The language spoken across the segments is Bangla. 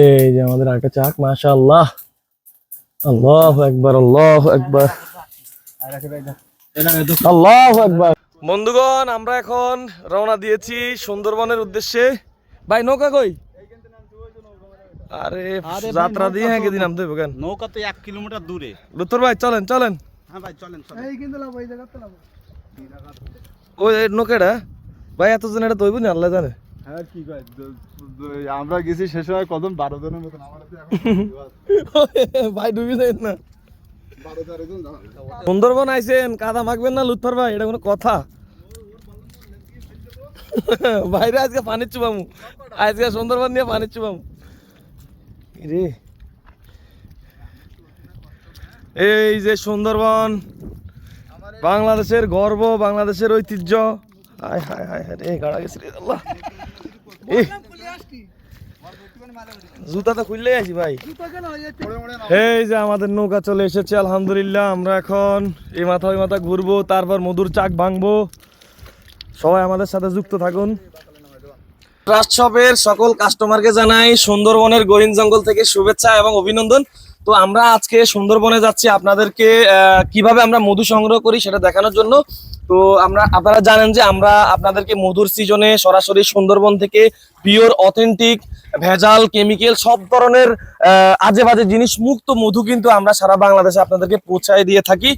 এই যে আমাদের আরেকটা চাক মাশাআল্লাহ। আল্লাহু আকবার আল্লাহু আকবার। আল্লাহু আকবার। বন্ধুগণ আমরা এখন রওনা দিয়েছি সুন্দরবনের উদ্দেশ্যে। ভাই নৌকা কই? আরে যাত্রা দিয়ে হ্যাঁ দিন নামতে হবে কেন। নৌকা তো এক কিলোমিটার দূরে। ভাই চলেন চলেন। হ্যাঁ ভাই চলেন চলেন। ওই এই নৌকাটা? ভাই এতজন এটা তৈব না আল্লাহ জানে। হ্যাঁ কি কয়? আমরা গেছি সে সময় কদম বারো জনের মতন। ভাই ডুবি যায় না। সুন্দরবন আইছেন কাদা মাখবেন না লুৎফর ভাই এটা কোনো কথা। বাইরে আজকে পানির চুবামু। আজকে সুন্দরবন নিয়ে পানির চুবামু। রে। এই যে সুন্দরবন বাংলাদেশের গর্ব বাংলাদেশের ঐতিহ্য। হায় হায় হায় হায় রে গাড়া গেছে রে আল্লাহ। এই জুতা তো খুললেই আছি ভাই। এই যে আমাদের নৌকা চলে এসেছে আলহামদুলিল্লাহ আমরা এখন এই মাথা ওই মাথা ঘুরবো তারপর মধুর চাক ভাঙবো। সবাই আমাদের সাথে যুক্ত থাকুন। ট্রাস্ট শপের সকল কাস্টমারকে জানাই সুন্দরবনের গরিন জঙ্গল থেকে শুভেচ্ছা এবং অভিনন্দন। তো আমরা আজকে সুন্দরবনে যাচ্ছি আপনাদেরকে কীভাবে আমরা মধু সংগ্রহ করি সেটা দেখানোর জন্য। তো আমরা, আপনারা জানেন যে আমরা আপনাদেরকে মধুর সিজনে সরাসরি সুন্দরবন থেকে পিওর অথেন্টিক ভেজাল কেমিক্যাল সব ধরনের আজে বাজে জিনিস, মুক্ত মধু কিন্তু আমরা সারা বাংলাদেশে আপনাদেরকে পৌঁছায় দিয়ে থাকি।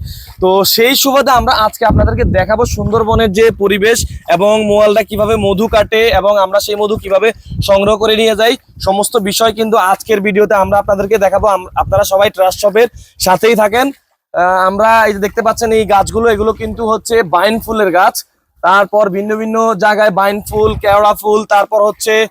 তো সেই সুবাদে আমরা আজকে আপনাদেরকে দেখাবো সুন্দরবনের যে পরিবেশ এবং মোয়ালটা কীভাবে মধু কাটে এবং আমরা সেই মধু কীভাবে সংগ্রহ করে নিয়ে যাই। সমস্ত বিষয় কিন্তু আজকের ভিডিওতে আমরা আপনাদেরকে দেখাবো। আপনারা সবাই ট্রাস্ট শপের সাথেই থাকেন। আমরা এই যে দেখতে পাচ্ছেন এই গাছগুলো, এগুলো কিন্তু হচ্ছে বাইন ফুলের গাছ। তারপর ভিন্ন ভিন্ন জায়গায় বাইন ফুল, কেওড়া ফুল, তারপর হচ্ছে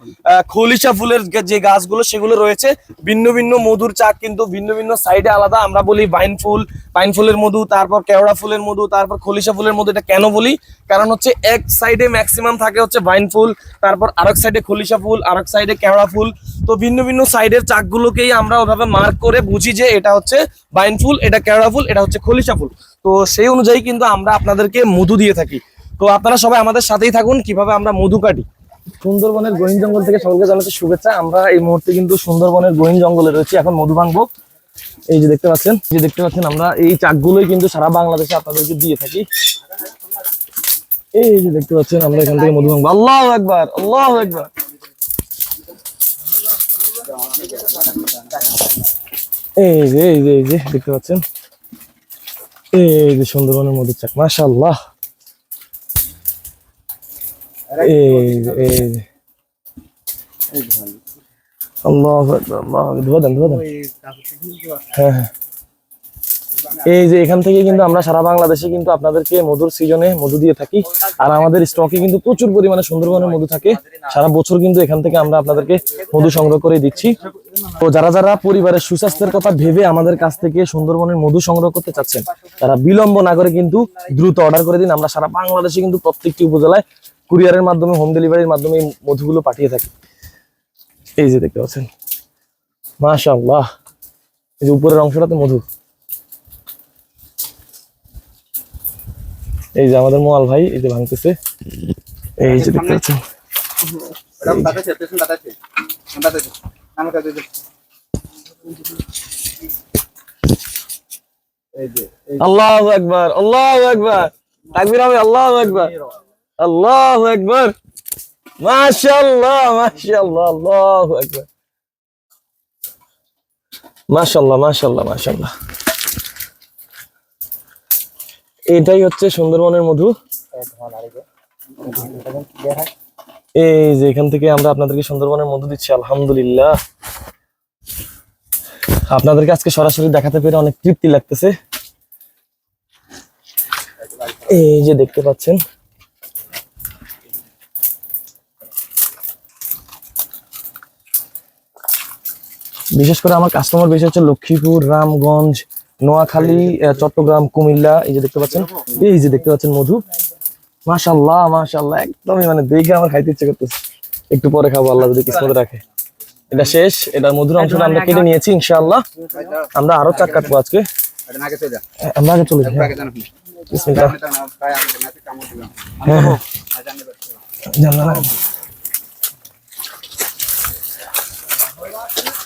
খলিশা ফুলের যে- যে গাছগুলো সেগুলো রয়েছে। ভিন্ন ভিন্ন মধুর চাক কিন্তু ভিন্ন ভিন্ন সাইডে আলাদা। আমরা বলি বাইন ফুল, বাইন ফুলের মধু, তারপর কেওড়া ফুলের মধু, তারপর খলিশা ফুলের মধু, এটা কেন বলি? কারণ হচ্ছে এক সাইডে ম্যাক্সিমাম থাকে হচ্ছে বাইন ফুল, তারপর আরেক সাইডে খলিশা ফুল, আরেক সাইডে কেওড়া ফুল। তো ভিন্ন ভিন্ন সাইডের চাকগুলোকেই আমরা ওভাবে মার্ক করে বুঝি যে এটা হচ্ছে বাইন ফুল, এটা কেওড়া ফুল, এটা হচ্ছে খলিশা ফুল। তো সেই অনুযায়ী কিন্তু আমরা আপনাদেরকে মধু দিয়ে থাকি। তো আপনারা সবাই আমাদের সাথেই থাকুন, কীভাবে আমরা মধু কাটি। সুন্দরবনের গহীন জঙ্গল থেকে সকলকে জানাচ্ছি শুভেচ্ছা। আমরা এই মুহূর্তে কিন্তু সুন্দরবনের গহীন জঙ্গলে রয়েছি, এখন মধু ভাঙবো। এই যে দেখতে পাচ্ছেন যে দেখতে পাচ্ছেন, আমরা এই চাকগুলোই কিন্তু সারা বাংলাদেশে আপনাদেরকে দিয়ে থাকি। এই যে দেখতে পাচ্ছেন, আমরা এখান থেকে মধু ভাঙবো। আল্লাহ একবার আল্লাহ একবার এই যে এই যে এই যে, দেখতে পাচ্ছেন? এই যে সুন্দরবনের মধুর চাক এই যে আল্লাহ আল্লাহ ধোয়া এই যে এখান থেকে কিন্তু আমরা সারা বাংলাদেশে কিন্তু আপনাদেরকে মধুর সিজনে মধু দিয়ে থাকি। আর আমাদের স্টকে কিন্তু প্রচুর পরিমাণে সুন্দরবনের মধু থাকে। সারা বছর কিন্তু এখান থেকে আমরা আপনাদেরকে মধু সংগ্রহ করে দিচ্ছি। তো যারা যারা পরিবারের সুস্বাস্থ্যের কথা ভেবে আমাদের কাছ থেকে সুন্দরবনের মধু সংগ্রহ করতে চাচ্ছেন, তারা বিলম্ব না করে কিন্তু দ্রুত অর্ডার করে দিন। আমরা সারা বাংলাদেশে কিন্তু প্রত্যেকটি উপজেলায় কুরিয়ারের মাধ্যমে হোম ডেলিভারির মাধ্যমে এই মধুগুলো পাঠিয়ে থাকি। এই যে দেখতে পাচ্ছেন। মাশাআল্লাহ। এই যে উপরের অংশটাতে মধু। এই যে আমাদের মোয়াল ভাই এই যে ভাঙতেছে। এই যে দেখতে পাচ্ছেন। আল্লাহু আকবার আল্লাহু আকবার। তাকবীর হবে আল্লাহু আকবার। আল্লাহু আকবার। মাশাআল্লাহ মাশাআল্লাহ, আল্লাহু আকবার। মাশাআল্লাহ মাশাআল্লাহ মাশাআল্লাহ। এটাই হচ্ছে সুন্দরবনের মধু। এই যে এখান থেকে আমরা আপনাদেরকে সুন্দরবনের মধু দিচ্ছি, আলহামদুলিল্লাহ। আপনাদেরকে আজকে সরাসরি দেখাতে পেরে অনেক তৃপ্তি লাগতেছে। এই যে দেখতে পাচ্ছেন বিশেষ করে আমার কাস্টমার বেশি হচ্ছে লক্ষ্মীপুর রামগঞ্জ নোয়াখালী চট্টগ্রাম কুমিল্লা এই যে দেখতে পাচ্ছেন। এই যে দেখতে পাচ্ছেন মধু। মাশাল্লাহ মাশাল্লাহ একদমই মানে দেখে আমার খাইতে ইচ্ছে করতেছে। একটু পরে খাব আল্লাহ যদি কিসমতে রাখে। এটা শেষ এটার মধুর অংশটা আমরা কেটে নিয়েছি ইনশাআল্লাহ। আমরা আরও চার কাটবো আজকে। এটা আমরা আগে চলে যাই আগে জানো আপনি বিসমিল্লাহ এটা না পায় আমি নাকে কামড় দিলাম হ্যাঁ হ্যাঁ আজ আমি জানলা লাগা। ভাই এক লাইন দিতে হবে।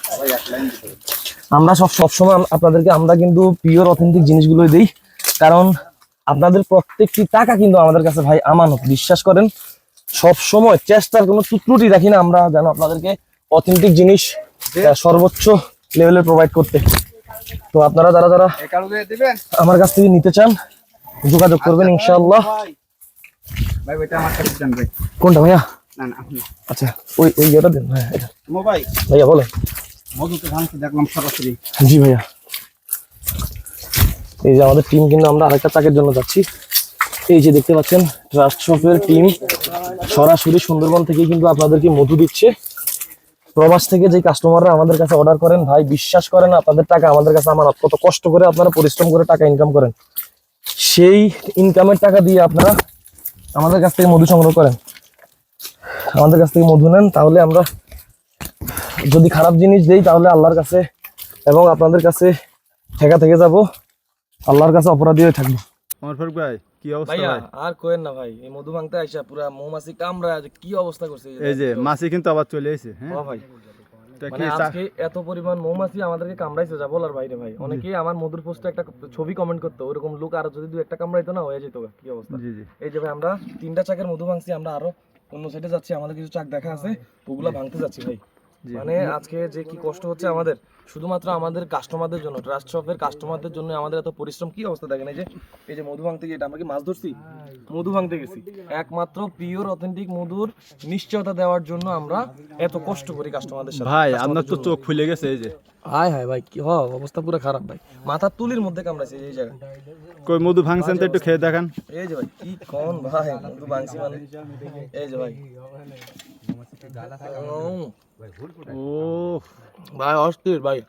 আমরা সব সবসময় আপনাদেরকে আমরা কিন্তু পিওর অথেন্টিক জিনিসগুলোই দিই। কারণ আপনাদের প্রত্যেকটি টাকা কিন্তু আমাদের কাছে ভাই আমানত। বিশ্বাস করেন সব সময় চেষ্টার কোনো ত্রুটি রাখি না আমরা যেন আপনাদেরকে অথেন্টিক জিনিস সর্বোচ্চ লেভেলে প্রোভাইড করতে। তো আপনারা যারা যারা আমার কাছ থেকে নিতে চান যোগাযোগ করবেন কাছে দেন ভাই। কোনটা ভাইয়া? আচ্ছা ওই ওই ইয়েটা দেন ভাইয়া বলেন। জি ভাইয়া। এই যে আমাদের টিম কিন্তু আমরা আরেকটা চাকের জন্য যাচ্ছি। এই যে দেখতে পাচ্ছেন ট্রাস্ট টিম সরাসরি সুন্দরবন থেকে কিন্তু আপনাদেরকে মধু দিচ্ছে। প্রবাস থেকে যে কাস্টমাররা আমাদের কাছে অর্ডার করেন, ভাই বিশ্বাস করেন আপনাদের টাকা আমাদের কাছে আমার কত কষ্ট করে আপনারা পরিশ্রম করে টাকা ইনকাম করেন। সেই ইনকামের টাকা দিয়ে আপনারা আমাদের কাছ থেকে মধু সংগ্রহ করেন। আমাদের কাছ থেকে মধু নেন, তাহলে আমরা যদি খারাপ জিনিস দেই তাহলে আল্লাহর কাছে এবং আপনাদের কাছে ঠেকা থেকে যাব। আল্লাহর কাছে অপরাধী হয়ে থাকব। আমার ভাই কি অবস্থা ভাই? আর কোয়েন না ভাই এই মধু ভাঙতে আইসা পুরা মৌমাছি কামড়া কি অবস্থা করছে এই যে মাছি কিন্তু আবার চলে এসেছে হ্যাঁ? ভাই। মানে কি চা- আজকে এত পরিমাণ মৌমাছি আমাদেরকে কামড়াইছে যা বলার বাইরে ভাই। অনেকেই আমার মধুর পোস্টে একটা ছবি কমেন্ট করতো ওরকম লোক আরও যদি দু একটা কামড়াইতো না হয়ে যেত কি অবস্থা। জি জি। এই যে ভাই আমরা তিনটা চাকের মধু ভাঙছি আমরা আরও অন্য সাইডে যাচ্ছি আমাদের কিছু চাক দেখা আছে ওগুলা ভাঙতে যাচ্ছি ভাই। মানে আজকে যে কি কষ্ট হচ্ছে আমাদের শুধুমাত্র আমাদের কাস্টমারদের জন্য ট্রাস্ট শপের কাস্টমারদের জন্য আমাদের এত পরিশ্রম কি অবস্থা দেখেন? এই যে এই যে মধু ভাঙতে গিয়ে এটা আমরা কি মাছ ধরছি? মধু ভাঙতে গেছি। একমাত্র পিওর অথেন্টিক মধুর নিশ্চয়তা দেওয়ার জন্য আমরা এত কষ্ট করি কাস্টমারদের সাথে। ভাই আপনার তো চোখ খুলে গেছে এই যে। হায় হায় ভাই কি হ অবস্থা পুরো খারাপ ভাই। মাথার তুলির মধ্যে কামড়াইছে এই জায়গায়। কই মধু ভাঙছেন তো একটু খেয়ে দেখান। এই যে ভাই কি কোন ভাই মধু ভাঙছি মানে। এই যে ভাই। ভাই অস্থির ভাই।